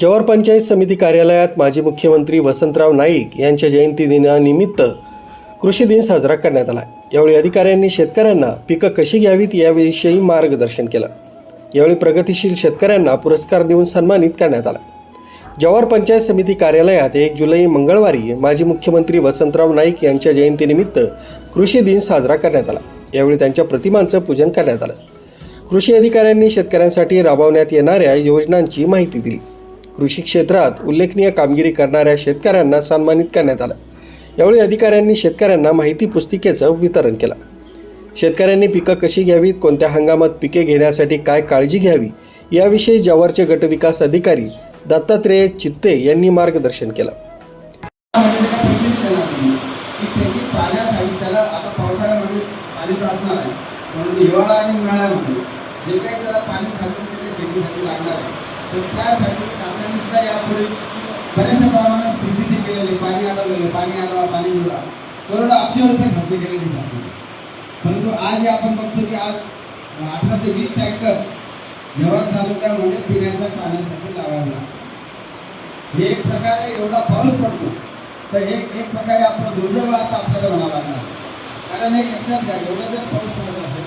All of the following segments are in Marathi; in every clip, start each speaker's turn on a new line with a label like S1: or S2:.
S1: जवार पंचायत समिती कार्यालयात माजी मुख्यमंत्री वसंतराव नाईक यांच्या जयंती दिनानिमित्त कृषी दिन साजरा करण्यात आला. यावेळी अधिकाऱ्यांनी शेतकऱ्यांना पिकं कशी घ्यावीत याविषयी मार्गदर्शन केलं. यावेळी प्रगतिशील शेतकऱ्यांना पुरस्कार देऊन सन्मानित करण्यात आला. जवार पंचायत समिती कार्यालयात एक जुलै मंगळवारी माजी मुख्यमंत्री वसंतराव नाईक यांच्या जयंतीनिमित्त कृषी दिन साजरा करण्यात आला. यावेळी त्यांच्या प्रतिमांचं पूजन करण्यात आलं. कृषी अधिकाऱ्यांनी शेतकऱ्यांसाठी राबवण्यात येणाऱ्या योजनांची माहिती दिली. कृषी क्षेत्रात उल्लेखनीय कामगिरी करणाऱ्या शेतकऱ्यांना सन्मानित करण्यात आलं. यावेळी अधिकाऱ्यांनी शेतकऱ्यांना माहिती पुस्तिकेचं वितरण केलं. शेतकऱ्यांनी पिकं कशी घ्यावीत कोणत्या हंगामात पिके घेण्यासाठी काय काळजी घ्यावी याविषयी जवारचे गटविकास अधिकारी दत्तात्रेय चित्ते यांनी मार्गदर्शन केलं.
S2: हिवाळा आणि उन्हाळ्यामध्ये जे काही त्याला पाणी साठवून शेतीसाठी लागणार आहे. तर त्यासाठी शासनाने यापुढे बऱ्याचशा प्रमाणात सी सी टी केलेले पाणी अडवलेले पाणी अडवा पाणी मिळवा करोड अब्ज रुपये खर्च केलेले जाते परंतु आज हे आपण बघतो की आज अठरा ते वीस टँकर जव्हार तालुक्यामध्ये पिण्याच्या पाण्यासाठी लावायला लागतात. हे एक प्रकारे एवढा पाऊस पडतो. तर एक एक प्रकारे आपलं दुर्दैव असं आपल्याला म्हणावं लागणार. कारण एक लक्षात घ्या एवढा जर पाऊस पडत असेल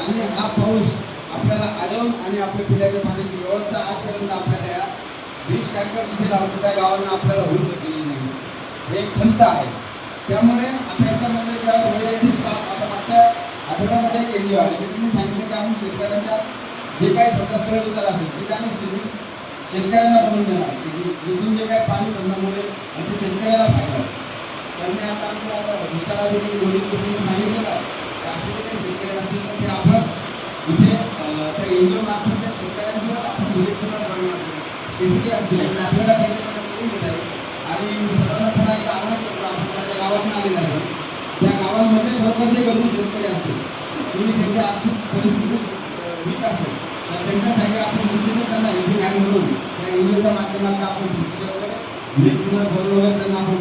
S2: आणि हा पाऊस आपल्याला अडवून आणि आपल्या पिण्याच्या पाण्याची व्यवस्था आजपर्यंत आपल्याला या वीज टँकर जिथे लावतो त्या गावांना आपल्याला होऊ शकलेली नाही. हे एक खंत आहे. त्यामुळे आता ज्या म्हणजे म्हणजे आता मागच्या आठवड्यामध्ये एक एन जी ओ आहे त्यांनी सांगितलं की आम्ही शेतकऱ्यांच्या जे काही स्वतः सरळ उतार असेल ते आम्ही शेती शेतकऱ्यांना बनवून देणार की जिथून जे काही पाणी बंधामुळे आणि ते शेतकऱ्याला फायदा त्यांनी आता आमच्या आता दुष्काळामध्ये गोळी सांगितलं का असे जे काही असतील तर ते आपण इथे अं, त्या आपण आणि आपल्याला आणि सर्वांना त्या गावातून आलेलं आहे त्या गावामध्ये खरोखर जे शेतकरी असतील तुम्ही त्यांच्या आर्थिक परिस्थिती वीक असेल तर त्यांच्यासाठी आपण निश्चितच त्यांना म्हणून त्या इंजिनच्या माध्यमातून आपण शेतीला वगैरे वेगवेगळं त्यांना आपण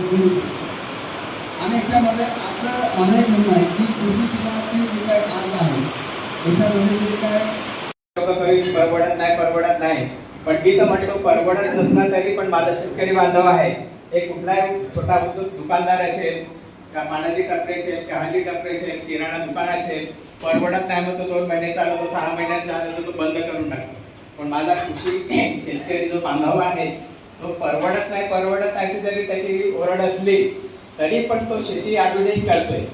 S2: आणि याच्यामध्ये आपलं अनेक म्हणणं आहे की कृषी शिक्षणाची जे काय कार्य आहे? त्याच्यामध्ये जे काय
S3: लोकं कधी परवडत नाही परवडत नाही पण मी तर म्हणतो परवडत नसला तरी पण माझा शेतकरी बांधव आहे. एक कुठलाही छोटा उद्योग दुकानदार असेल का मानाली टपरे असेल चहाची टपरे असेल किराणा दुकान असेल परवडत नाही मग तो दोन महिने चालवतो सहा महिन्यात झाला तर तो बंद करून टाकतो. पण माझा कृषी शेतकरी जो बांधव आहे तो परवडत नाही परवडत नाही अशी जरी त्याची ओरड असली तरी पण तो शेती अजूनही करतोय.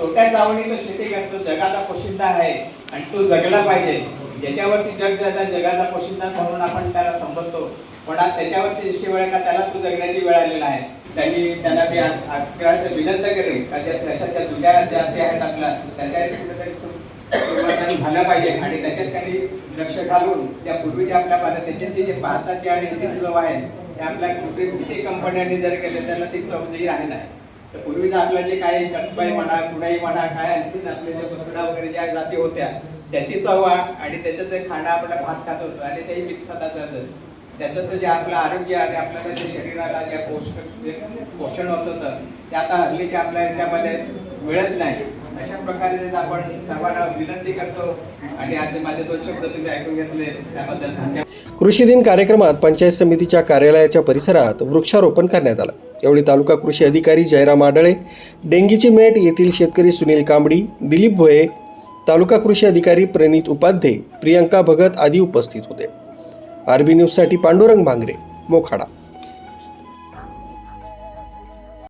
S3: तोट्यात जावणी तो शेती करतो. जगाचा पोशिंदा आहे आणि तो जगला पाहिजे. ज्याच्यावरती जग जाता जगाचा पोशिंदा म्हणून आपण त्याला संबोधतो. पण आज त्याच्यावरती जशी वेळ आहे का त्याला तो जगण्याची वेळ आलेला आहे. त्यांनी त्यांना मी अग्रांत विनंती करेन का त्या देशाच्या जुन्या ज्या ते आहेत आपल्या त्याच्या कुठेतरी झालं पाहिजे. आणि त्याच्यात त्यांनी लक्ष घालून त्या पूर्वीच्या आपल्या भारत त्याच्यात जे भारताचे आणि याचे चव आहे ते आपल्या कुठे कंपन्यांनी जर केले त्याला ती चव राहील नाही. तर पूर्वीचं आपलं जे काही कसबाई म्हणा कुणाही म्हणा काय आणखी आपले जे बसुडा वगैरे ज्या जाती होत्या त्याची चव आणि त्याचं जे खाणं आपण भात खात होतो आणि तेही मीठ खात असायचं त्याचं जे आपलं आरोग्य आणि आपल्याला जे शरीराला जे पोषक जे पोषण होत होतं ते आता हल्लीच्या आपल्या याच्यामध्ये मिळत नाही. अशा प्रकारे आपण सर्वांना विनंती करतो आणि आज माझे दोन शब्द तुम्ही ऐकून घेतले त्याबद्दल धन्यवाद.
S1: कृषी दिन कार्यक्रमात पंचायत समितीच्या कार्यालयाच्या परिसरात वृक्षारोपण करण्यात आलं. यावेळी तालुका कृषी अधिकारी जयराम आडळे डेंगीची मेट येथील शेतकरी सुनील कांबडी दिलीप भोये तालुका कृषी अधिकारी प्रणित उपाध्ये प्रियंका भगत आदी उपस्थित होते. आरबी न्यूजसाठी पांडुरंग भांगरे मोखाडा.